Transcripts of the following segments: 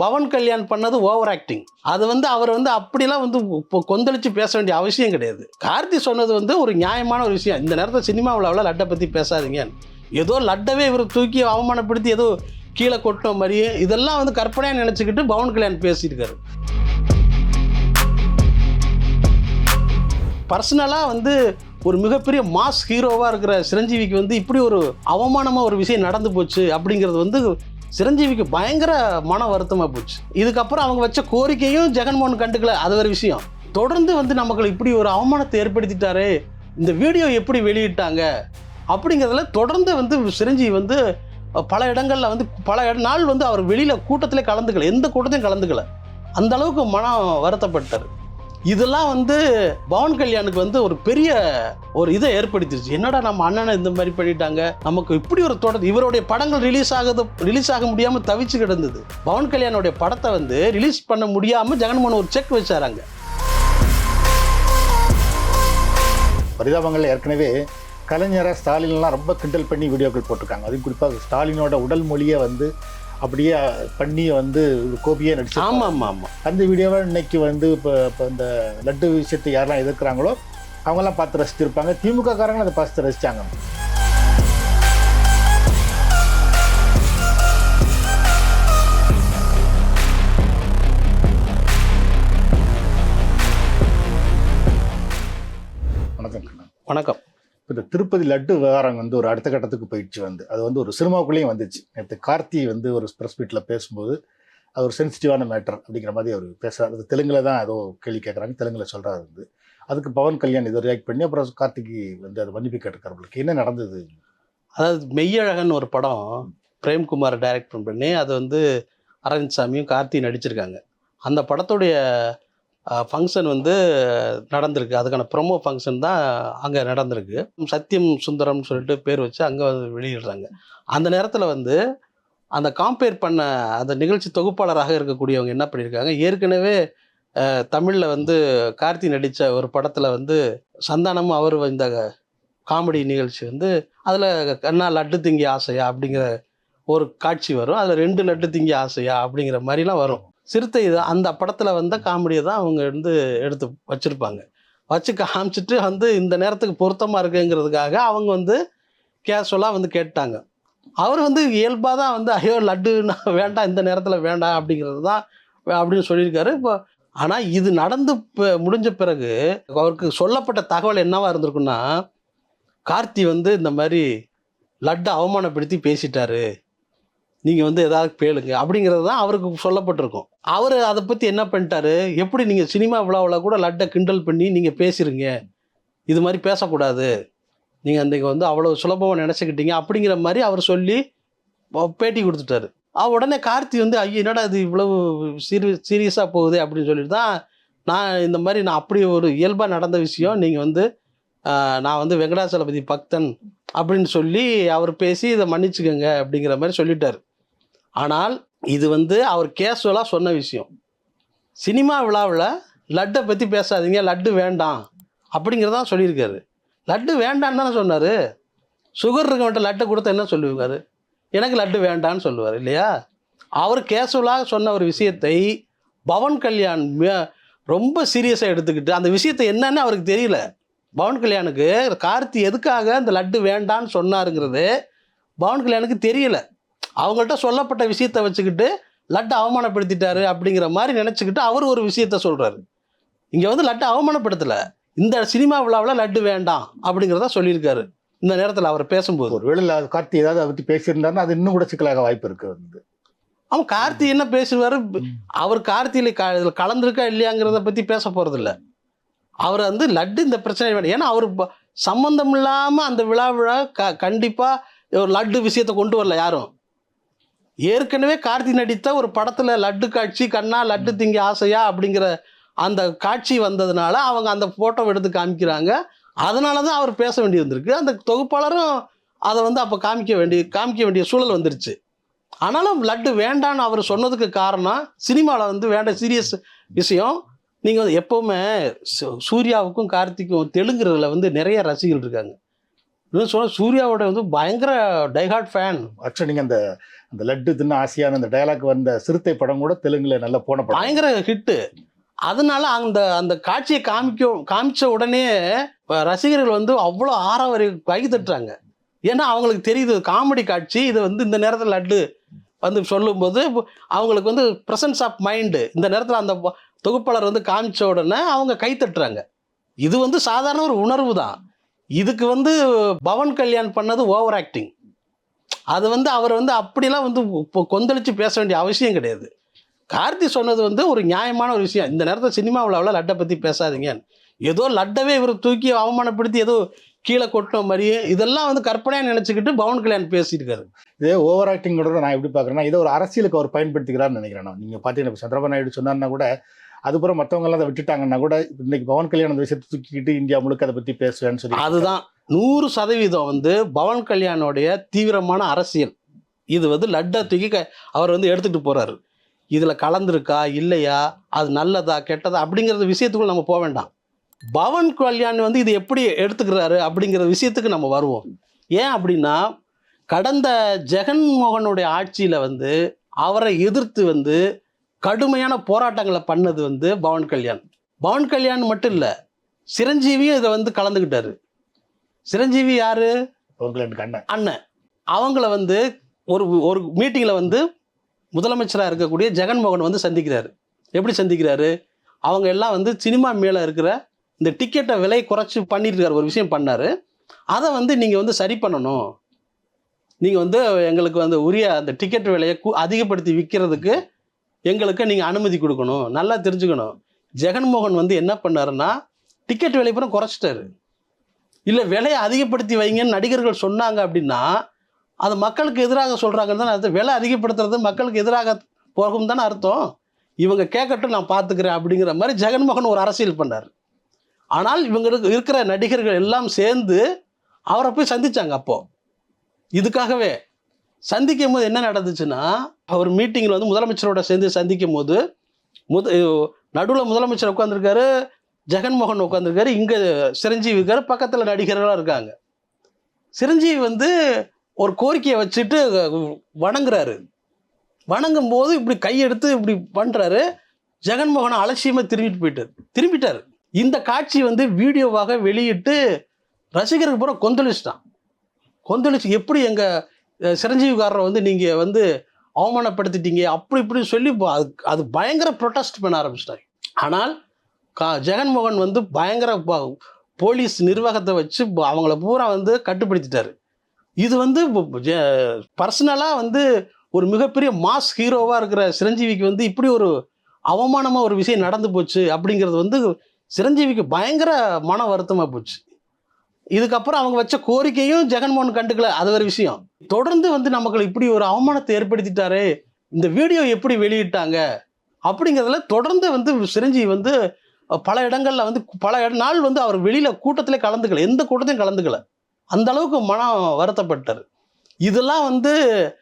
பவன் கல்யாண் பண்ணது over acting. அது வந்து அவர் வந்து அப்படிலாம் வந்து கொந்தளிச்சு பேச வேண்டிய அவசியம் கிடையாது. கார்த்தி சொன்னது வந்து ஒரு நியாயமான ஒரு விஷயம். இந்த நேரத்தில் சினிமாவில் அவ்வளோ லட்டை பற்றி பேசாதீங்க. ஏதோ லட்டவே இவர் தூக்கி அவமானப்படுத்தி ஏதோ கீழே கொட்டின மாதிரியே இதெல்லாம் வந்து கற்பனையாக நினச்சிக்கிட்டு பவன் கல்யாண் பேசியிருக்காரு. பர்சனலாக வந்து ஒரு மிகப்பெரிய மாஸ் ஹீரோவாக இருக்கிற சிரஞ்சீவிக்கு வந்து இப்படி ஒரு அவமானமாக ஒரு விஷயம் நடந்து போச்சு அப்படிங்கிறது வந்து சிரஞ்சீவிக்கு பயங்கர மன வருத்தமாக போச்சு. இதுக்கப்புறம் அவங்க வச்ச கோரிக்கையும் ஜெகன்மோகன் கண்டுக்கல. அது ஒரு விஷயம். தொடர்ந்து வந்து நமக்கு இப்படி ஒரு அவமானத்தை ஏற்படுத்திட்டாரு. இந்த வீடியோ எப்படி வெளியிட்டாங்க? அப்படிங்கிறதுல தொடர்ந்து வந்து சிரஞ்சீவி வந்து பல இடங்களில் வந்து பல நாள் வந்து அவர் வெளியில் கூட்டத்திலே கலந்துக்கல. எந்த கூட்டத்தையும் கலந்துக்கல. அந்த அளவுக்கு மனம் வருத்தப்பட்டார். இதெல்லாம் வந்து பவன் கல்யாணுக்கு வந்து ஒரு பெரிய ஒரு இதை ஏற்படுத்திருச்சு. என்னடா நம்ம அண்ணனை இந்த மாதிரி பண்ணிட்டாங்க? நமக்கு இப்படி ஒரு தொடர் இவருடைய படங்கள் ரிலீஸ் ஆகுது ரிலீஸ் ஆக முடியாமல் தவிச்சு கிடந்தது. பவன் கல்யாணுடைய படத்தை வந்து ரிலீஸ் பண்ண முடியாமல் ஜெகன்மோகன் ஒரு செக் வச்சாராங்க. பரிதாபங்கள் ஏற்கனவே கலைஞரை ஸ்டாலின்லாம் ரொம்ப கிண்டல் பண்ணி வீடியோக்கள் போட்டிருக்காங்க. அதுவும் குறிப்பாக ஸ்டாலினோட உடல் மொழியை வந்து அப்படியே பண்ணி வந்து கோபியே நடிச்சு ஆமாம் ஆமாம் ஆமாம் அந்த வீடியோவை இன்னைக்கு வந்து இப்போ இப்போ இந்த லட்டு விஷயத்தை யாரெல்லாம் எதிர்க்கிறாங்களோ அவங்கெல்லாம் பார்த்து ரசிச்சிருப்பாங்க. திமுக காரங்களும் அதை பார்த்து ரசிச்சாங்க. வணக்கம். இந்த திருப்பதி லட்டு விவகாரம் வந்து ஒரு அடுத்த கட்டத்துக்கு போயிடுச்சு வந்து. அது வந்து ஒரு சினிமாக்குள்ளேயும் வந்துச்சு. நேற்று கார்த்தி வந்து ஒரு ப்ரெஸ் மீட்டில் பேசும்போது அது ஒரு சென்சிட்டிவான மேட்டர் அப்படிங்கிற மாதிரி அவர் பேசுறாரு. அது தெலுங்குல தான் ஏதோ கேள்வி கேட்குறாங்க தெலுங்குல சொல்றாரு வந்து. அதுக்கு பவன் கல்யாண் இதை ரியாக்ட் பண்ணி அப்புறம் கார்த்திக்கு வந்து அது மன்னிப்பு கேட்டிருக்காரு உங்களுக்கு என்ன நடந்தது? அதாவது மெய்யழகன் ஒரு படம் பிரேம்குமார் டைரக்ட் பண்ணி அது வந்து அரவிந்த் சாமியும் கார்த்தி நடிச்சிருக்காங்க. அந்த படத்துடைய ஃபங்க்ஷன் வந்து நடந்திருக்கு. அதுக்கான ப்ரொமோ ஃபங்க்ஷன் தான் அங்கே நடந்திருக்கு. சத்யம் சுந்தரம்னு சொல்லிட்டு பேர் வச்சு அங்கே வெளியிடுறாங்க. அந்த நேரத்தில் வந்து அந்த காம்பேர் பண்ண அந்த நிகழ்ச்சி தொகுப்பாளராக இருக்கக்கூடியவங்க என்ன பண்ணியிருக்காங்க ஏற்கனவே தமிழில் வந்து கார்த்தி நடித்த ஒரு படத்தில் வந்து சந்தானமும் அவர் இந்த காமெடி நிகழ்ச்சி வந்து அதில் கண்ணா லட்டு திங்கி ஆசையா அப்படிங்கிற ஒரு காட்சி வரும். அதில் ரெண்டு லட்டு திங்கி ஆசையா அப்படிங்கிற மாதிரிலாம் வரும். சிறுத்தை அந்த படத்தில் வந்த காமெடியை தான் அவங்க வந்து எடுத்து வச்சுருப்பாங்க. வச்சு காமிச்சிட்டு வந்து இந்த நேரத்துக்கு பொருத்தமாக இருக்குங்கிறதுக்காக அவங்க வந்து கேஷுவலாக வந்து கேட்டாங்க. அவர் வந்து இயல்பாக தான் வந்து ஐயோ லட்டுன்னா வேண்டாம் இந்த நேரத்தில் வேண்டாம் அப்படிங்கிறது தான் அப்படின்னு சொல்லியிருக்காரு. இப்போ ஆனால் இது நடந்து முடிஞ்ச பிறகு அவருக்கு சொல்லப்பட்ட தகவல் என்னவா இருந்திருக்குன்னா கார்த்தி வந்து இந்த மாதிரி லட்டை அவமானப்படுத்தி பேசிட்டாரு. நீங்கள் வந்து ஏதாவது பேளுங்க அப்படிங்கிறது தான் அவருக்கு சொல்லப்பட்டிருக்கும். அவர் அதை பற்றி என்ன பண்ணிட்டாரு? எப்படி நீங்கள் சினிமா விழாவில் கூட லட்டை கிண்டல் பண்ணி நீங்கள் பேசிருங்க. இது மாதிரி பேசக்கூடாது. நீங்கள் அந்த வந்து அவ்வளோ சுலபமாக நினச்சிக்கிட்டீங்க அப்படிங்கிற மாதிரி அவர் சொல்லி பேட்டி கொடுத்துட்டாரு. அவ உடனே கார்த்தி வந்து ஐயோ என்னடா இது இவ்வளவு சீரி சீரியஸாக போகுது அப்படின்னு சொல்லிட்டு தான் நான் இந்த மாதிரி நான் அப்படி ஒரு இயல்பாக நடந்த விஷயம். நீங்கள் வந்து நான் வந்து வெங்கடாச்சலபதி பக்தன் அப்படின்னு சொல்லி அவர் பேசி இதை மன்னிச்சுக்கோங்க அப்படிங்கிற மாதிரி சொல்லிட்டார். ஆனால் இது வந்து அவர் கேஷுவலாக சொன்ன விஷயம். சினிமா விழாவில் லட்டை பற்றி பேசாதீங்க லட்டு வேண்டாம் அப்படிங்கிறதான் சொல்லியிருக்காரு. லட்டு வேண்டான்னு தானே சொன்னார். சுகர் இருக்கவன்ட்ட லட்டை கொடுத்தா என்ன சொல்லுவார்? எனக்கு லட்டு வேண்டான்னு சொல்லுவார் இல்லையா? அவர் கேஷுவலாக சொன்ன ஒரு விஷயத்தை பவன் கல்யாண் ரொம்ப சீரியஸாக எடுத்துக்கிட்டு அந்த விஷயத்தை என்னன்னு அவருக்கு தெரியல. பவன் கல்யாணுக்கு கார்த்தி எதுக்காக அந்த லட்டு வேண்டான்னு சொன்னாருங்கிறது பவன் கல்யாணுக்கு தெரியலை. அவங்கள்ட்ட சொல்லப்பட்ட விஷயத்தை வச்சுக்கிட்டு லட்டை அவமானப்படுத்திட்டாரு அப்படிங்கிற மாதிரி நினச்சிக்கிட்டு அவர் ஒரு விஷயத்த சொல்கிறாரு இங்கே வந்து லட்டை அவமானப்படுத்தலை. இந்த சினிமா விழாவில் லட்டு வேண்டாம் அப்படிங்கிறத சொல்லியிருக்காரு. இந்த நேரத்தில் அவர் பேசும்போது. ஒருவேளை அது கார்த்தி ஏதாவது அதை பற்றி பேசியிருந்தாருன்னா அது இன்னும் கூட சிக்கலாக வாய்ப்பு இருக்கு வந்து. அவன் கார்த்தி என்ன பேசுவார் அவர் கார்த்தியில் க இதில் கலந்துருக்கா இல்லையாங்கிறத பற்றி பேச போகிறதில்ல அவர் வந்து லட்டு இந்த பிரச்சனை வேணும். ஏன்னா அவர் சம்பந்தம் இல்லாமல் அந்த விழா விழா க கண்டிப்பாக ஒரு லட்டு விஷயத்தை கொண்டு வரல யாரும். ஏற்கனவே கார்த்தி நடித்த ஒரு படத்தில் லட்டு காட்சி கண்ணா லட்டு திங்க ஆசையா அப்படிங்கிற அந்த காட்சி வந்ததுனால அவங்க அந்த ஃபோட்டோ எடுத்து காமிக்கிறாங்க. அதனால தான் அவர் பேச வேண்டி வந்திருக்கு. அந்த தொகுப்பாளரும் அதை வந்து அப்போ காமிக்க வேண்டிய காமிக்க வேண்டிய சூழல் வந்துருச்சு. ஆனாலும் லட்டு வேண்டான்னு அவர் சொன்னதுக்கு காரணம் சினிமாவில் வந்து வேண்ட சீரியஸ் விஷயம். நீங்கள் வந்து எப்போவுமே சூர்யாவுக்கும் கார்த்திக்கும் தெலுங்குறதுல வந்து நிறைய ரசிகர்கள் இருக்காங்க. இன்னும் சொன்னால் சூர்யாவோட வந்து பயங்கர டைஹார்ட் ஃபேன் ஆக்சுவலி நீங்கள் அந்த அந்த லட்டு தின்னு ஆசையான அந்த டயலாக் வந்த சிறுத்தை படம் கூட தெலுங்குல நல்லா போன படம் பயங்கர ஹிட்டு. அதனால அந்த அந்த காட்சியை காமிக்க காமிச்ச உடனே ரசிகர்கள் வந்து அவ்வளோ ஆறாவரி கை தட்டுறாங்க. ஏன்னா அவங்களுக்கு தெரியுது காமெடி காட்சி இது வந்து இந்த நேரத்தில் லட்டு வந்து சொல்லும்போது அவங்களுக்கு வந்து ப்ரெசன்ஸ் ஆஃப் மைண்டு இந்த நேரத்தில் அந்த தொகுப்பாளர் வந்து காமிச்ச உடனே அவங்க கை தட்டுறாங்க. இது வந்து சாதாரண ஒரு உணர்வு தான். இதுக்கு வந்து பவன் கல்யாண் பண்ணது ஓவர் ஆக்டிங் அது வந்து அவர் வந்து அப்படிலாம் வந்து இப்போ கொந்தளிச்சு பேச வேண்டிய அவசியம் கிடையாது. கார்த்தி சொன்னது வந்து ஒரு நியாயமான ஒரு விஷயம். இந்த நேரத்தில் சினிமாவில் அவ்வளோ லட்டை பற்றி பேசாதீங்க. ஏதோ லட்டவே இவர் தூக்கி அவமானப்படுத்தி ஏதோ கீழே கொட்டின மாதிரியே இதெல்லாம் வந்து கற்பனையாக நினச்சிக்கிட்டு பவன் கல்யாண் பேசியிருக்காரு. இதே ஓவர் ஆக்டிங்கோட நான் எப்படி பார்க்குறேன்னா இதை ஒரு அரசியலுக்கு அவர் பயன்படுத்திக்கிறான்னு நினைக்கிறேன் நான். நீங்கள் பார்த்தீங்கன்னா இப்ப சந்திரபாபு நாயுடு சொன்னார்னா கூட அதுக்கப்புறம் மற்றவங்க எல்லாம் அதை விட்டுட்டாங்கன்னா கூட இன்னைக்கு பவன் கல்யாணம் அந்த விஷயத்தை தூக்கிக்கிட்டு இந்தியா முழுக்க அதை பற்றி பேசுவேன்னு சொல்லி அதுதான். நூறு சதவீதம் வந்து பவன் கல்யாணோடைய தீவிரமான அரசியல். இது வந்து லட்டை தூக்கி க- அவர் வந்து எடுத்துகிட்டு போகிறாரு இதில் கலந்துருக்கா இல்லையா அது நல்லதா கெட்டதா அப்படிங்கிறது விஷயத்துக்குள்ள நம்ம போக வேண்டாம். பவன் கல்யாண் வந்து இது எப்படி எடுத்துக்கிறாரு அப்படிங்கிற விஷயத்துக்கு நம்ம வருவோம். ஏன் அப்படின்னா கடந்த ஜெகன்மோகனுடைய ஆட்சியில் வந்து அவரை எதிர்த்து வந்து கடுமையான போராட்டங்களை பண்ணது வந்து பவன் கல்யாண். பவன் கல்யாண் மட்டும் இல்லை சிரஞ்சீவியும் இதை வந்து கலந்துக்கிட்டாரு. சிரஞ்சீவி யாரு? அண்ணன். அண்ணன். அவங்கள வந்து ஒரு ஒரு மீட்டிங்கில் வந்து முதலமைச்சராக இருக்கக்கூடிய ஜெகன்மோகன் வந்து சந்திக்கிறாரு. எப்படி சந்திக்கிறாரு? அவங்க எல்லாம் வந்து சினிமா மேலே இருக்கிற இந்த டிக்கெட்டை விலை குறைச்சி பண்ணிட்டு இருக்காரு ஒரு விஷயம் பண்ணாரு. அதை வந்து நீங்கள் வந்து சரி பண்ணணும். நீங்கள் வந்து எங்களுக்கு வந்து உரிய அந்த டிக்கெட் விலையை அதிகப்படுத்தி விற்கிறதுக்கு எங்களுக்கு நீங்கள் அனுமதி கொடுக்கணும். நல்லா தெரிஞ்சுக்கணும். ஜெகன்மோகன் வந்து என்ன பண்ணாருன்னா டிக்கெட் விலை பூரா குறைச்சிட்டாரு. இல்லை விலையை அதிகப்படுத்தி வைங்கன்னு நடிகர்கள் சொன்னாங்க அப்படின்னா அது மக்களுக்கு எதிராக சொல்கிறாங்கன்னு தானே அர்த்தம். விலை அதிகப்படுத்துறது மக்களுக்கு எதிராக போகும் தானே அர்த்தம். இவங்க கேட்கட்டும் நான் பார்த்துக்கிறேன் அப்படிங்கிற மாதிரி ஜெகன்மோகன் ஒரு அரசியல் பண்ணார். ஆனால் இவங்களுக்கு இருக்கிற நடிகர்கள் எல்லாம் சேர்ந்து அவரை போய் சந்திச்சாங்க அப்போது இதுக்காகவே சந்திக்கும் போது என்ன நடந்துச்சுன்னா அவர் மீட்டிங்கில் வந்து முதலமைச்சரோட சேர்ந்து சந்திக்கும் போது முத நடுவில் முதலமைச்சர் உட்காந்துருக்காரு ஜெகன்மோகன் உட்காந்துருக்காரு இங்கே சிரஞ்சீவி இருக்காரு. பக்கத்தில் நடிகர்களாக இருக்காங்க. சிரஞ்சீவி வந்து ஒரு கோரிக்கையை வச்சுட்டு வணங்குறாரு. வணங்கும் போது இப்படி கையெடுத்து இப்படி பண்ணுறாரு ஜெகன்மோகன் அலட்சியமாக திரும்பிட்டு போயிட்டார். திரும்பிட்டார். இந்த காட்சி வந்து வீடியோவாக வெளியிட்டு ரசிகருக்கு பூரா கொந்தளிச்சிட்டான் கொந்தளிச்சு எப்படி எங்கள் சிரஞ்சீவிக்காரரை வந்து நீங்கள் வந்து அவமானப்படுத்திட்டீங்க? அப்படி இப்படி சொல்லி அது அது பயங்கர ப்ரொட்டஸ்ட் பண்ண ஆரம்பிச்சிட்டாங்க. ஆனால் கா ஜெகன்மோகன் வந்து பயங்கர போலீஸ் நிர்வாகத்தை வச்சு அவங்கள பூரா வந்து கட்டுப்படுத்திட்டாரு. இது வந்து பர்சனலாக வந்து ஒரு மிகப்பெரிய மாஸ் ஹீரோவாக இருக்கிற சிரஞ்சீவிக்கு வந்து இப்படி ஒரு அவமானமாக ஒரு விஷயம் நடந்து போச்சு அப்படிங்கிறது வந்து சிரஞ்சீவிக்கு பயங்கர மன வருத்தமாக போச்சு. இதுக்கப்புறம் அவங்க வச்ச கோரிக்கையும் ஜெகன்மோகன் கண்டுக்கல அது ஒரு விஷயம். தொடர்ந்து வந்து நமக்கு இப்படி ஒரு அவமானத்தை ஏற்படுத்திட்டாரு இந்த வீடியோ எப்படி வெளியிட்டாங்க அப்படிங்கிறதுல தொடர்ந்து வந்து சிரஞ்சீவி வந்து பல இடங்களில் வந்து பல இட- நாள் வந்து அவர் வெளியில் கூட்டத்திலே கலந்துக்கல. எந்த கூட்டத்தையும் கலந்துக்கல. அந்த அளவுக்கு மனம் வருத்தப்பட்டார். இதெல்லாம் வந்து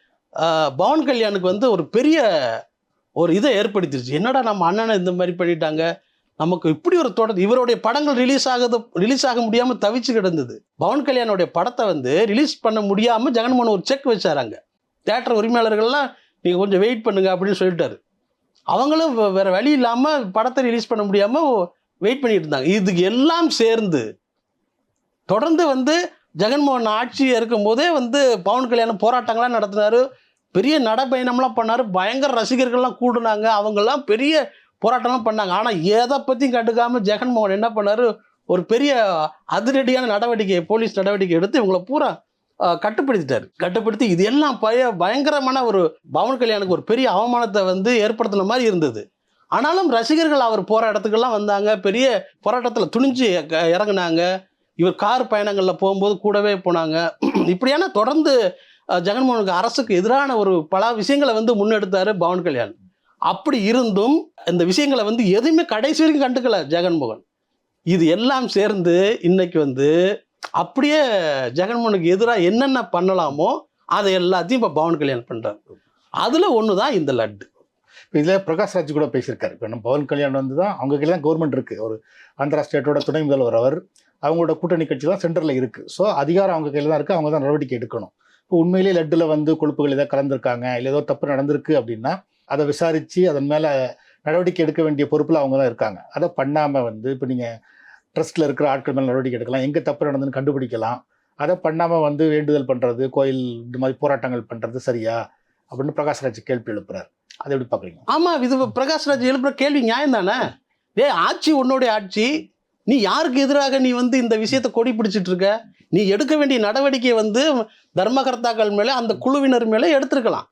பவன் கல்யாணுக்கு வந்து ஒரு பெரிய ஒரு இதை ஏற்படுத்திருச்சு. என்னடா நம்ம அண்ணனை இந்த மாதிரி பண்ணிட்டாங்க? நமக்கு இப்படி ஒரு தொடர் இவருடைய படங்கள் ரிலீஸ் ஆகுது ரிலீஸ் ஆக முடியாமல் தவிச்சு கிடந்தது. பவன் கல்யாணுடைய படத்தை வந்து ரிலீஸ் பண்ண முடியாமல் ஜெகன்மோகன் ஒரு செக் வச்சாராங்க தேட்டர் உரிமையாளர்கள்லாம் நீங்கள் கொஞ்சம் வெயிட் பண்ணுங்க அப்படின்னு சொல்லிட்டாரு. அவங்களும் வேறு வழி இல்லாமல் படத்தை ரிலீஸ் பண்ண முடியாமல் வெயிட் பண்ணிட்டு இருந்தாங்க. இதுக்கு எல்லாம் சேர்ந்து தொடர்ந்து வந்து ஜெகன்மோகன் ஆட்சி இருக்கும் போதே வந்து பவன் கல்யாணம் போராட்டங்கள்லாம் நடத்தினாரு. பெரிய நடைப்பயணம்லாம் பண்ணார். பயங்கர ரசிகர்கள்லாம் கூடுனாங்க. அவங்கெல்லாம் பெரிய போராட்டம்லாம் பண்ணாங்க. ஆனால் எதை பற்றியும் கண்டுக்காமல் ஜெகன்மோகன் என்ன பண்ணார்? ஒரு பெரிய அதிரடியான நடவடிக்கை போலீஸ் நடவடிக்கை எடுத்து இவங்களை பூரா கட்டுப்படுத்திட்டார். கட்டுப்படுத்தி இது எல்லாம் பய பயங்கரமான ஒரு பவன் கல்யாணுக்கு ஒரு பெரிய அவமானத்தை வந்து ஏற்படுத்தின மாதிரி இருந்தது. ஆனாலும் ரசிகர்கள் அவர் போகிற இடத்துக்கெல்லாம் வந்தாங்க. பெரிய போராட்டத்தில் துணிஞ்சு க- இறங்குனாங்க. இவர் கார் பயணங்களில் போகும்போது கூடவே போனாங்க. இப்படியான தொடர்ந்து ஜெகன்மோகனுக்கு அரசுக்கு எதிரான ஒரு பல விஷயங்களை வந்து முன்னெடுத்தார் பவன் கல்யாண். அப்படி இருந்தும் இந்த விஷயங்களை வந்து எதுவுமே கடைசி வரைக்கும் கண்டுக்கல ஜெகன்மோகன். இது எல்லாம் சேர்ந்து இன்னைக்கு வந்து அப்படியே ஜெகன்மோகனுக்கு எதிராக என்னென்ன பண்ணலாமோ அதை எல்லாத்தையும் இப்போ பவன் கல்யாண் பண்ணுறாரு அதில் ஒன்று தான் இந்த லட்டு. இப்போ இதில் பிரகாஷ் ராஜ் கூட பேசியிருக்காரு. இப்போ நம்ம பவன் கல்யாண் வந்து தான் அவங்க கையில் தான் கவர்மெண்ட் இருக்குது ஒரு ஆந்திரா ஸ்டேட்டோட துணை முதல்வர் அவர் அவங்களோட கூட்டணி கட்சி தான் சென்டரில் இருக்குது ஸோ அதிகாரம் அவங்க கையில் தான் இருக்குது அவங்க தான் நடவடிக்கை எடுக்கணும். இப்போ உண்மையிலேயே லட்டில் வந்து கொழுப்புகள் ஏதாவது கலந்துருக்காங்க. இல்லை ஏதோ தப்பு நடந்திருக்கு அப்படின்னா அதை விசாரித்து அதன் மேலே நடவடிக்கை எடுக்க வேண்டிய பொறுப்பில் அவங்க தான் இருக்காங்க. அதை பண்ணாமல் வந்து இப்போ நீங்கள் ட்ரஸ்ட்டில் இருக்கிற ஆட்கள் மேலே நடவடிக்கை எடுக்கலாம். எங்கே தப்பு நடந்ததுன்னு கண்டுபிடிக்கலாம். அதை பண்ணாமல் வந்து வேண்டுதல் பண்ணுறது கோயில் இந்த மாதிரி போராட்டங்கள் பண்ணுறது சரியா? அப்படின்னு பிரகாஷ்ராஜ் கேள்வி எழுப்புறாரு. அதை எப்படி பார்க்குறீங்க? ஆமாம் இது பிரகாஷ்ராஜ் எழுப்புற கேள்வி நியாயம் தானே? ஏ ஆட்சி உன்னுடைய ஆட்சி. நீ யாருக்கு எதிராக நீ வந்து இந்த விஷயத்தை கொடி பிடிச்சிட்டு இருக்க? நீ எடுக்க வேண்டிய நடவடிக்கையை வந்து தர்மகர்த்தாக்கள் மேலே அந்த குழுவினர் மேலே எடுத்திருக்கலாம்.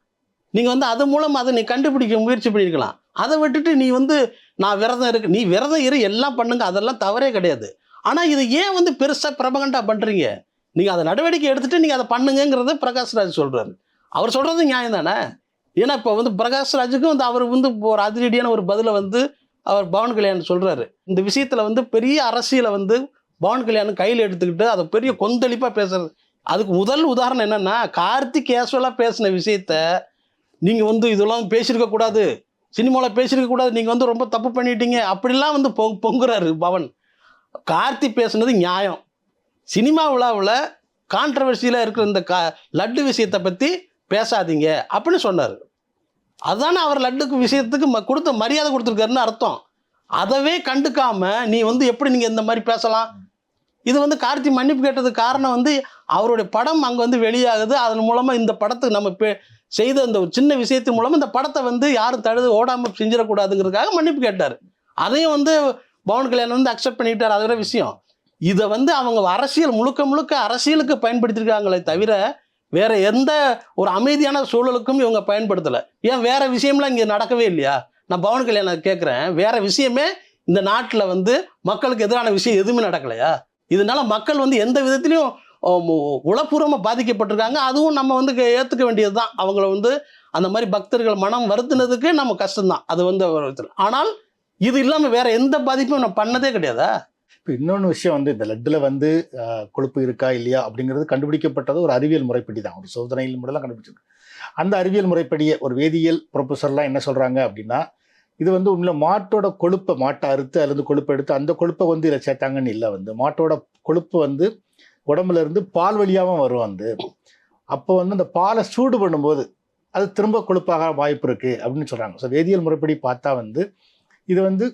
நீங்கள் வந்து அது மூலம் அதை நீ கண்டுபிடிக்க முயற்சி பண்ணியிருக்கலாம். அதை விட்டுட்டு நீ வந்து நான் விரதம் இருக்கு நீ விரதம் இரு எல்லாம் பண்ணுங்க அதெல்லாம் தவறே கிடையாது. ஆனால் இது ஏன் வந்து பெருசாக பிரபகண்டா பண்ணுறீங்க நீங்கள் அதை நடவடிக்கை எடுத்துகிட்டு நீங்கள் அதை பண்ணுங்கிறத பிரகாஷ்ராஜ் சொல்கிறாரு அவர் சொல்கிறது நியாயம் தானே? ஏன்னா இப்போ வந்து பிரகாஷ்ராஜுக்கும் வந்து அவர் வந்து ஒரு அதிரடியான ஒரு பதிலை வந்து அவர் பவன் கல்யாணம் சொல்கிறாரு இந்த விஷயத்தில் வந்து பெரிய அரசியலை வந்து பவன் கல்யாணம் கையில் எடுத்துக்கிட்டு அதை பெரிய கொந்தளிப்பாக பேசுறது. அதுக்கு முதல் உதாரணம் என்னென்னா கார்த்திக் கேஷுவலாக பேசின விஷயத்த நீங்கள் வந்து இதெல்லாம் பேசியிருக்கக்கூடாது சினிமாவில் பேசியிருக்க கூடாது. நீங்கள் வந்து ரொம்ப தப்பு பண்ணிட்டீங்க. அப்படிலாம் வந்து பொ பொங்குறாரு பவன். கார்த்தி பேசுனது நியாயம். சினிமா விழாவில் கான்ட்ரவர்சியில் இருக்கிற இந்த கா லட்டு விஷயத்தை பற்றி பேசாதீங்க அப்படின்னு சொன்னார். அதுதானே அவர் லட்டுக்கு விஷயத்துக்கு ம- கொடுத்த மரியாதை கொடுத்துருக்காருன்னு அர்த்தம். அதவே கண்டுக்காமல் நீ வந்து எப்படி நீங்கள் இந்த மாதிரி பேசலாம்? இது வந்து கார்த்தி மன்னிப்பு கேட்டதுக்கு காரணம் வந்து அவருடைய படம் அங்கே வந்து வெளியாகுது. அதன் மூலமாக இந்த படத்துக்கு நம்ம பே செய்த அந்த சின்ன விஷயத்தின் மூலமாக இந்த படத்தை வந்து யாரும் தழுது ஓடாமல் செஞ்சிடக்கூடாதுங்கிறதுக்காக மன்னிப்பு கேட்டார். அதையும் வந்து பவன் கல்யாணம் வந்து அக்செப்ட் பண்ணிக்கிட்டார் அது விஷயம். இதை வந்து அவங்க அரசியல் முழுக்க முழுக்க அரசியலுக்கு பயன்படுத்தியிருக்காங்களே தவிர வேற எந்த ஒரு அமைதியான சூழலுக்கும் இவங்க பயன்படுத்தலை. ஏன் வேற விஷயம்லாம் இங்கே நடக்கவே இல்லையா? நான் பவன் கல்யாணம் கேட்குறேன் வேற விஷயமே இந்த நாட்டில் வந்து மக்களுக்கு எதிரான விஷயம் எதுவுமே நடக்கலையா? இதனால மக்கள் வந்து எந்த விதத்திலையும் உளப்பூர்வமாக பாதிக்கப்பட்டிருக்காங்க. அதுவும் நம்ம வந்து ஏற்றுக்க வேண்டியது தான் அவங்கள வந்து அந்த மாதிரி பக்தர்கள் மனம் வருத்தினதுக்கு நம்ம கஷ்டம்தான். அது வந்து ஒரு ஆனால் இது இல்லாமல் வேற எந்த பாதிப்பும் நான் பண்ணதே கிடையாதா? இப்போ இன்னொன்று விஷயம் வந்து இந்த லட்டில் வந்து கொழுப்பு இருக்கா இல்லையா அப்படிங்கிறது கண்டுபிடிக்கப்பட்டது ஒரு அறிவியல் முறைப்படி தான். ஒரு சோதனையில் மட்டும் கண்டுபிடிச்சிருக்கு. அந்த அறிவியல் முறைப்படியே ஒரு வேதியியல் ப்ரொஃபஸர்லாம் என்ன சொல்கிறாங்க அப்படின்னா இது வந்து உள்ள மாட்டோட கொழுப்பை மாட்டை அறுத்து அதுலேருந்து கொழுப்பை எடுத்து அந்த கொழுப்பை வந்து இதில் சேர்த்தாங்கன்னு இல்லை வந்து. மாட்டோட கொழுப்பு வந்து உடம்புல இருந்து பால் வழியாகவும் வரும் வந்து. அப்போ வந்து அந்த பாலை சூடு பண்ணும்போது அது திரும்ப கொழுப்பாக வாய்ப்பு இருக்குது அப்படின்னு சொல்கிறாங்க ஸோ வேதியியல் முறைப்படி பார்த்தா வந்து இது வந்து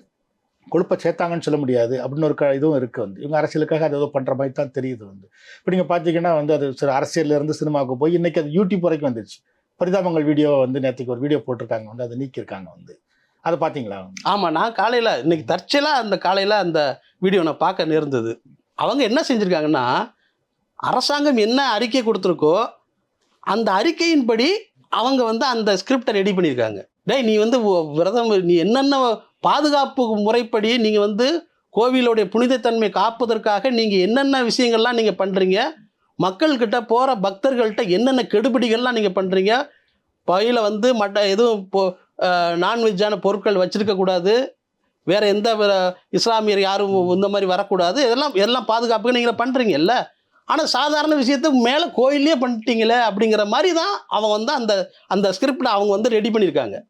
கொழுப்பை சேர்த்தாங்கன்னு சொல்ல முடியாது அப்படின்னு ஒரு க இதுவும் இருக்குது வந்து. இவங்க அரசியலுக்காக அது ஏதோ பண்ணுற மாதிரி தான் தெரியுது வந்து. இப்போ நீங்கள் பார்த்தீங்கன்னா வந்து அது சில அரசியல்ல இருந்து சினிமாவுக்கு போய் இன்னைக்கு அது யூடியூப் வரைக்கும் வந்துருச்சு. பரிதாபங்கள் வீடியோவை வந்து நேற்றுக்கு ஒரு வீடியோ போட்டிருக்காங்க வந்து அதை நீக்கியிருக்காங்க வந்து. அதை பார்த்தீங்களா ஆமாம் நான் காலையில் இன்னைக்கு தற்செயலாக அந்த காலையில் அந்த வீடியோ நான் பார்க்க நேர்ந்தது. அவங்க என்ன செஞ்சுருக்காங்கன்னா அரசாங்கம் என்ன அறிக்கை கொடுத்துருக்கோ அந்த அறிக்கையின்படி அவங்க வந்து அந்த ஸ்கிரிப்டை ரெடி பண்ணியிருக்காங்க. டேய் நீ வந்து விரதம் நீ என்னென்ன பாதுகாப்பு முறைப்படி நீங்கள் வந்து கோவிலுடைய புனிதத்தன்மை காப்பதற்காக நீங்கள் என்னென்ன விஷயங்கள்லாம் நீங்கள் பண்ணுறீங்க மக்கள்கிட்ட போகிற பக்தர்கள்ட்ட என்னென்ன கெடுபிடிகள்லாம் நீங்கள் பண்ணுறீங்க பையில் வந்து மட்ட எதுவும் இப்போ நான்வெஜ்ஜான பொருட்கள் வச்சுருக்கக்கூடாது வேற எந்த இஸ்லாமியர் யாரும் இந்த மாதிரி வரக்கூடாது. இதெல்லாம் எல்லாம் பாதுகாப்புக்கு நீங்கள் பண்ணுறீங்கல்ல ஆனால் சாதாரண விஷயத்துக்கு மேலே கோயிலே பண்ணிட்டீங்களே அப்படிங்கிற மாதிரி தான் அவங்க வந்து அந்த அந்த ஸ்கிரிப்டை அவங்க வந்து ரெடி பண்ணியிருக்காங்க.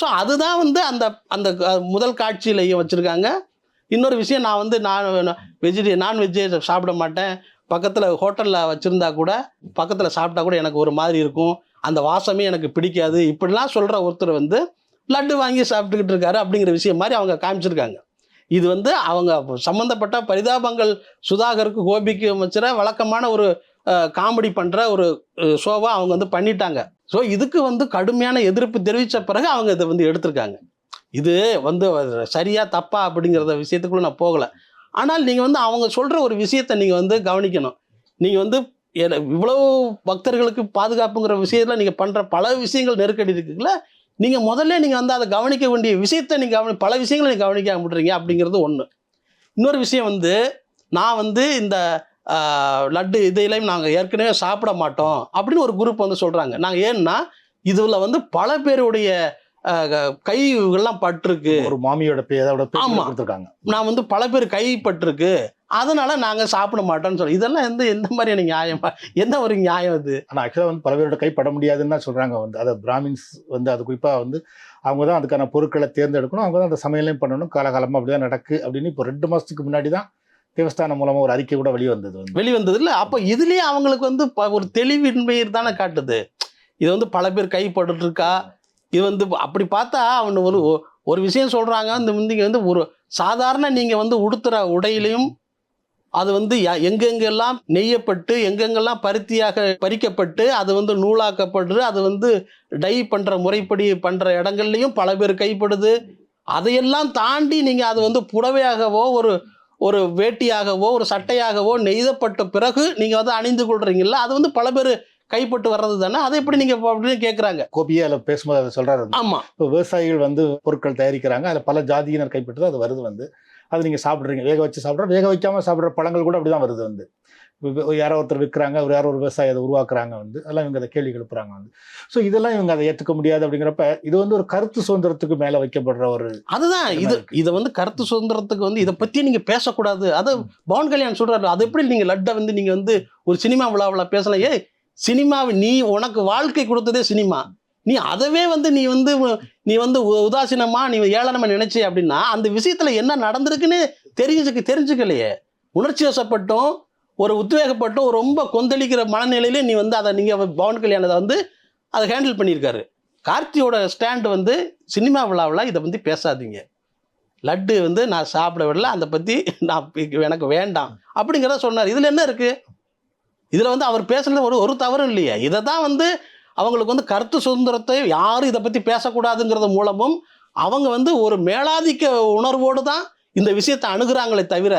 ஸோ அதுதான் வந்து அந்த அந்த க- முதல் காட்சியிலையும் வச்சுருக்காங்க. இன்னொரு விஷயம் நான் வந்து நான் வெஜிடே நான்வெஜ்ஜே சாப்பிட மாட்டேன். பக்கத்தில் ஹோட்டலில் வச்சுருந்தா கூட பக்கத்தில் சாப்பிட்டா கூட எனக்கு ஒரு மாதிரி இருக்கும். அந்த வாசமே எனக்கு பிடிக்காது. இப்படிலாம் சொல்கிற ஒருத்தர் வந்து லட்டு வாங்கி சாப்பிட்டுக்கிட்டு இருக்காரு அப்படிங்கிற விஷயம் மாதிரி அவங்க காமிச்சிருக்காங்க. இது வந்து அவங்க சம்மந்தப்பட்ட பரிதாபங்கள் சுதாகருக்கு கோபிக்கு அமைச்சர வழக்கமான ஒரு காமெடி பண்ணுற ஒரு ஷோவாக அவங்க வந்து பண்ணிட்டாங்க. ஸோ இதுக்கு வந்து கடுமையான எதிர்ப்பு தெரிவித்த பிறகு அவங்க இதை வந்து எடுத்திருக்காங்க. இது வந்து சரியாக தப்பா அப்படிங்கிறத விஷயத்துக்குள்ளே நான் போகலை. ஆனால் நீங்கள் வந்து அவங்க சொல்கிற ஒரு விஷயத்தை நீங்கள் வந்து கவனிக்கணும். நீங்கள் வந்து என- இவ்வளவு பக்தர்களுக்கு பாதுகாப்புங்கிற விஷயத்தில் நீங்கள் பண்ணுற பல விஷயங்கள் நெருக்கடி இருக்குல்ல? நீங்கள் முதல்ல நீங்கள் வந்து அதை கவனிக்க வேண்டிய விஷயத்தை நீங்கள் கவனி பல விஷயங்களை நீங்கள் கவனிக்க விட்றீங்க அப்படிங்கிறது ஒன்று இன்னொரு விஷயம் வந்து நான் வந்து இந்த லட்டு இதையிலையும் நாங்கள் ஏற்கனவே சாப்பிட மாட்டோம் அப்படின்னு ஒரு குரூப் வந்து சொல்கிறாங்க நாங்கள் ஏன்னா இதில் வந்து பல பேருடைய ஆஹ், கைகள்லாம் பட்டிருக்கு. ஒரு மாமியோட. கொடுத்துருக்காங்க. நான் வந்து பல பேர் கைப்பட்டிருக்கு அதனால நாங்கள் சாப்பிட மாட்டோம்னு சொல்லி இதெல்லாம் எந்த எந்த மாதிரியான நியாயமா? என்ன ஒரு நியாயம் இது ஆனால் ஆக்சுவலாக வந்து பல பேரோட கை பட முடியாதுன்னு தான் சொல்கிறாங்க வந்து அதை பிராமின்ஸ் வந்து அது குறிப்பாக வந்து அவங்க தான் அதுக்கான பொருட்களை தேர்ந்தெடுக்கணும். அவங்க தான் அந்த சமையலையும் பண்ணணும். காலகாலமாக அப்படி தான் நடக்கு அப்படின்னு இப்போ ரெண்டு மாதத்துக்கு முன்னாடி தான் தேவஸ்தானம் மூலமா ஒரு அறிக்கை கூட வெளியே வந்தது வந்து. வெளிவந்தது இல்லை. அப்போ இதுலயே அவங்களுக்கு வந்து ஒரு தெளிவின்மை தானே காட்டுது. இது வந்து பல பேர் கைப்பட்டு இருக்கா இது வந்து அப்படி பார்த்தா அவன் ஒரு ஒரு விஷயம் சொல்கிறாங்க இந்த முந்திங்க வந்து ஒரு சாதாரண நீங்கள் வந்து உடுத்துகிற உடையிலையும் அது வந்து எங்கெங்கெல்லாம் நெய்யப்பட்டு எங்கெங்கெல்லாம் பருத்தியாக பறிக்கப்பட்டு அது வந்து நூலாக்கப்பட்டு அது வந்து டை பண்ணுற முறைப்படி பண்ணுற இடங்கள்லையும் பல பேர் கைப்படுது. அதையெல்லாம் தாண்டி நீங்கள் அது வந்து புடவையாகவோ ஒரு ஒரு வேட்டியாகவோ ஒரு சட்டையாகவோ நெய்தப்பட்ட பிறகு நீங்கள் வந்து அணிந்து கொள்றீங்கல்ல அது வந்து பல பேர் கைப்பட்டு வர்றது தானே? அதை எப்படி நீங்க அப்படின்னு கேட்குறாங்க கோபியே அதில் பேசும்போது அதை சொல்றாரு. ஆமா. இப்போ விவசாயிகள் வந்து பொருட்கள் தயாரிக்கிறாங்க. அதில் பல ஜாதியினர் கைப்பற்றது அது வருது வந்து. அது நீங்கள் சாப்பிட்றீங்க. வேக வச்சு சாப்பிட்ற வேக வைக்காம சாப்பிட்ற பழங்கள் கூட அப்படிதான் வருது வந்து. யாரோ ஒருத்தர் விற்கிறாங்க ஒரு யாரோ ஒரு விவசாயி அதை உருவாக்குறாங்க வந்து. அதெல்லாம் இவங்க அதை கேள்வி எழுப்புறாங்க வந்து. ஸோ இதெல்லாம் இவங்க அதை ஏற்றுக்க முடியாது அப்படிங்கிறப்ப இது வந்து ஒரு கருத்து சுதந்திரத்துக்கு மேலே வைக்கப்படுற ஒரு அதுதான். இது? இதை வந்து கருத்து சுதந்திரத்துக்கு வந்து இதை பத்தி நீங்க பேசக்கூடாது. அது பவன் கல்யாண் சொல்றாரு அது எப்படி நீங்க லட்டை வந்து நீங்க வந்து ஒரு சினிமா விழாவில் பேசலாம்? ஏய் சினிமாவை நீ உனக்கு வாழ்க்கை கொடுத்ததே சினிமா. நீ அதவே வந்து நீ வந்து நீ வந்து உ- உதாசீனமா நீ ஏளனமா நினைச்சே அப்படின்னா அந்த விஷயத்துல என்ன நடந்திருக்குன்னு தெரிஞ்சுக்க தெரிஞ்சுக்கலையே. உணர்ச்சி வசப்பட்டும் ஒரு உத்வேகப்பட்டும் ரொம்ப கொந்தளிக்கிற மனநிலையிலே நீ வந்து அதை நீங்க பவன் கல்யாணத்தை வந்து அதை ஹேண்டில் பண்ணியிருக்காரு. கார்த்தியோட ஸ்டாண்ட் வந்து சினிமா விழாவில் இதை பற்றி பேசாதீங்க. லட்டு வந்து நான் சாப்பிட விடல அதை பற்றி நான் எனக்கு வேண்டாம். அப்படிங்கிறத சொன்னார். இதில் என்ன இருக்குது இதில் வந்து அவர் பேசுனது ஒரு ஒரு தவறும் இல்லையே. இதை தான் வந்து அவங்களுக்கு வந்து கருத்து சுதந்திரத்தை யாரும் இதை பற்றி பேசக்கூடாதுங்கிறது மூலமும் அவங்க வந்து ஒரு மேலாதிக்க உணர்வோடு தான் இந்த விஷயத்தை அணுகிறாங்களே தவிர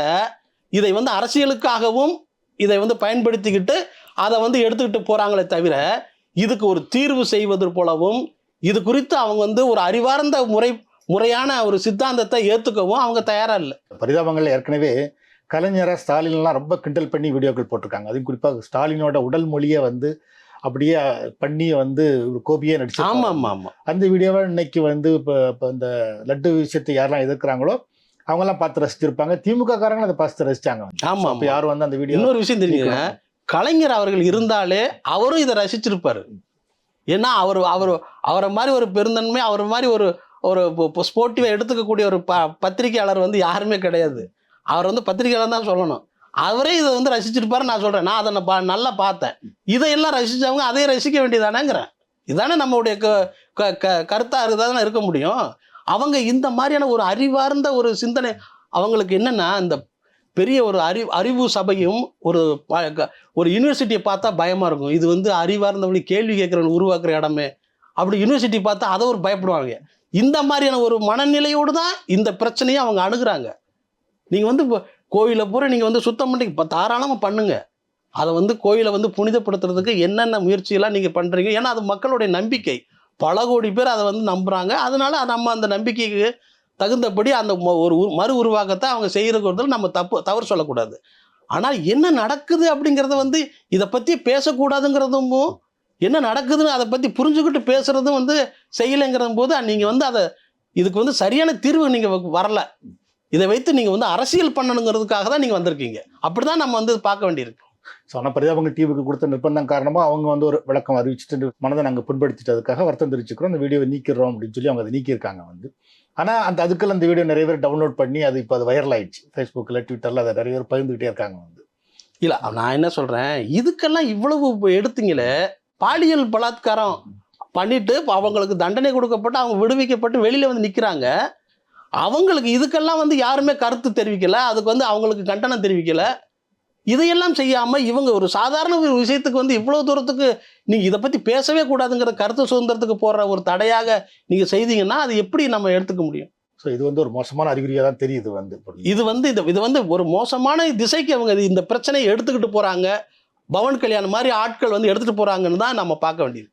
இதை வந்து அரசியலுக்காகவும் இதை வந்து பயன்படுத்திக்கிட்டு அதை வந்து எடுத்துக்கிட்டு போகிறாங்களே தவிர இதுக்கு ஒரு தீர்வு செய்வது போலவும் இது குறித்து அவங்க வந்து ஒரு அறிவார்ந்த முறை முறையான ஒரு சித்தாந்தத்தை ஏற்றுக்கவும் அவங்க தயாராக இல்லை. பரிதாபங்கள் ஏற்கனவே கலைஞரை ஸ்டாலின்லாம் ரொம்ப கிண்டல் பண்ணி வீடியோக்கள் போட்டிருக்காங்க. அதுவும் குறிப்பாக ஸ்டாலினோட உடல் மொழியை வந்து அப்படியே பண்ணி வந்து ஒரு கோபியே நடிச்சு ஆமாம் ஆமாம் ஆமாம் அந்த வீடியோவை இன்னைக்கு வந்து இப்போ இப்போ இந்த லட்டு விஷயத்தை யாரெல்லாம் எதிர்க்கிறாங்களோ அவங்கெல்லாம் பார்த்து ரசிச்சிருப்பாங்க. திமுக காரங்களும் அதை பார்த்து ரசிச்சாங்க. ஆமாம் அப்போ யாரும் வந்து அந்த வீடியோ இன்னொரு விஷயம் தெரியுங்க கலைஞர் அவர்கள் இருந்தாலே அவரும் இதை ரசிச்சிருப்பாரு. ஏன்னா அவர் அவர் அவரை மாதிரி ஒரு பெருந்தன்மை அவர் மாதிரி ஒரு ஒரு ஸ்போர்ட்டிவாக எடுத்துக்கக்கூடிய ஒரு ப பத்திரிகையாளர் வந்து யாருமே கிடையாது. அவர் வந்து பத்திரிகையாளர் தான் சொல்லணும். அவரே இதை வந்து ரசிச்சிருப்பாரு நான் சொல்கிறேன் நான் அதை நான் நல்லா பார்த்தேன். இதையெல்லாம் ரசித்தவங்க அதையும் ரசிக்க வேண்டியதானேங்கிறேன். இதானே நம்மளுடைய க க க கருத்தாக இருந்தால் இருக்க முடியும். அவங்க இந்த மாதிரியான ஒரு அறிவார்ந்த ஒரு சிந்தனை அவங்களுக்கு என்னென்னா இந்த பெரிய ஒரு அறி அறிவு சபையும் ஒரு ஒரு யூனிவர்சிட்டியை பார்த்தா பயமாக இருக்கும். இது வந்து அறிவார்ந்தவங்க கேள்வி கேட்குறவங்க உருவாக்குற இடமே. அப்படி யூனிவர்சிட்டி பார்த்தா அதை ஒரு பயப்படுவாங்க. இந்த மாதிரியான ஒரு மனநிலையோடு தான் இந்த பிரச்சனையை அவங்க அணுகிறாங்க. நீங்கள் வந்து இப்போ கோயிலை பூரா நீங்கள் வந்து சுத்தம் பண்ணி இப்போ தாராளமாக பண்ணுங்க. அதை வந்து கோயிலை வந்து புனிதப்படுத்துறதுக்கு என்னென்ன முயற்சியெல்லாம் நீங்கள் பண்ணுறீங்க ஏன்னா அது மக்களுடைய நம்பிக்கை. பல கோடி பேர் அதை வந்து நம்புகிறாங்க அதனால நம்ம அந்த நம்பிக்கைக்கு தகுந்தபடி அந்த ஒரு மறு உருவாக்கத்தை அவங்க செய்கிறதுக்கு நம்ம தப்பு தவறு சொல்லக்கூடாது. ஆனால் என்ன நடக்குது அப்படிங்கிறத வந்து இதை பற்றி பேசக்கூடாதுங்கிறதும் என்ன நடக்குதுன்னு அதை பற்றி புரிஞ்சுக்கிட்டு பேசுகிறதும் வந்து செய்யலைங்கிற போது நீங்கள் வந்து அதை இதுக்கு வந்து சரியான தீர்வு நீங்கள் வரல. இதை வைத்து நீங்கள் வந்து அரசியல் பண்ணணுங்கிறதுக்காக தான் நீங்கள் வந்திருக்கீங்க. அப்படி தான் நம்ம வந்து பார்க்க வேண்டியிருக்கு. சொன்ன பரிதாபங்கள் டிவிக்கு கொடுத்த நிர்பந்தம் காரணமா அவங்க வந்து ஒரு விளக்கம் அறிவிச்சுட்டு மனதை நாங்கள் புண்படுத்திட்டதுக்காக வருத்தம் தெரிவிச்சுக்கிறோம். அந்த வீடியோவை நீக்கிறோம் அப்படின்னு சொல்லி அவங்க அதை நீக்கியிருக்காங்க வந்து. ஆனால் அந்த அதுக்கெல்லாம் அந்த வீடியோ நிறைய பேர் டவுன்லோட் பண்ணி அது இப்போ அது வைரல் ஆயிடுச்சு. ஃபேஸ்புக்கில் ட்விட்டரில் அதை நிறைய பேர் பகிர்ந்துகிட்டே இருக்காங்க வந்து. இல்லை நான் என்ன சொல்கிறேன் இதுக்கெல்லாம் இவ்வளவு எடுத்தீங்களே பாலியல் பலாத்காரம் பண்ணிட்டு அவங்களுக்கு தண்டனை கொடுக்கப்பட்டு அவங்க விடுவிக்கப்பட்டு வெளியில் வந்து நிற்கிறாங்க அவங்களுக்கு இதுக்கெல்லாம் வந்து யாருமே கருத்து தெரிவிக்கல. அதுக்கு வந்து அவங்களுக்கு கண்டனம் தெரிவிக்கல. இதையெல்லாம் செய்யாமல் இவங்க ஒரு சாதாரண ஒரு விஷயத்துக்கு வந்து இவ்வளோ தூரத்துக்கு நீங்கள் இதை பற்றி பேசவே கூடாதுங்கிற கருத்து சுதந்திரத்துக்கு போடுற ஒரு தடையாக நீங்கள் செய்தீங்கன்னா அது எப்படி நம்ம எடுத்துக்க முடியும்? ஸோ இது வந்து ஒரு மோசமான அறிகுறியாக தான் தெரியுது வந்து இது வந்து இது இது வந்து ஒரு மோசமான திசைக்கு அவங்க இந்த பிரச்சனையை எடுத்துக்கிட்டு போகிறாங்க பவன் கல்யாணம் மாதிரி ஆட்கள் வந்து எடுத்துகிட்டு போகிறாங்கன்னு தான் நம்ம பார்க்க வேண்டியது.